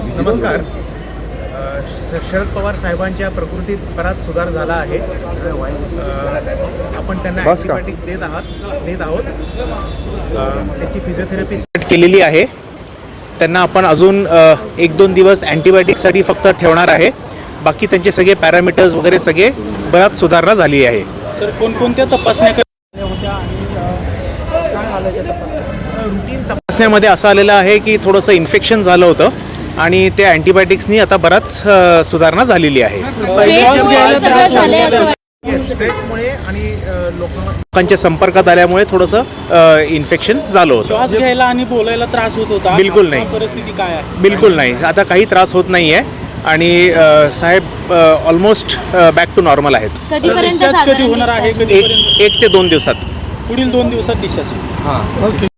नमस्कार. शरद पवार साहेबांच्या प्रकृतीत बराच सुधार झाला आहे. आपण त्यांना? अँटीबायोटिक्स देत आहात देत आहोत. त्याची फिजिओथेरपी स्टार्ट केलेली आहे. त्यांना आपण अजून एक दोन दिवस अँटीबायोटिकसाठी फक्त ठेवणार आहे. बाकी त्यांचे सगळे पॅरामीटर्स वगैरे सगळे बराच सुधारणा झाली आहे. सर कोणकोणत्या तपासण्या रुटीन तपासण्यामध्ये असं आलेलं आहे की थोडंसं इन्फेक्शन झालं होतं. आणि त्या अँटीबायोटिक्सनी आता बराच सुधारणा झालेली आहे. स्ट्रेसमुळे आणि लोकांच्या संपर्कात आल्यामुळे थोडंसं इन्फेक्शन झालं होतं. श्वास घ्यायला आणि बोलायला त्रास होत होता. बिलकुल नाही. परिस्थिती काय आहे? बिलकुल नाही. आता काही त्रास होत नाही आहे आणि साहेब ऑलमोस्ट बॅक टू नॉर्मल आहेत. कधी होणार आहे? एक ते दोन दिवसात. पुढील दोन दिवसात डिस्चार्ज हां.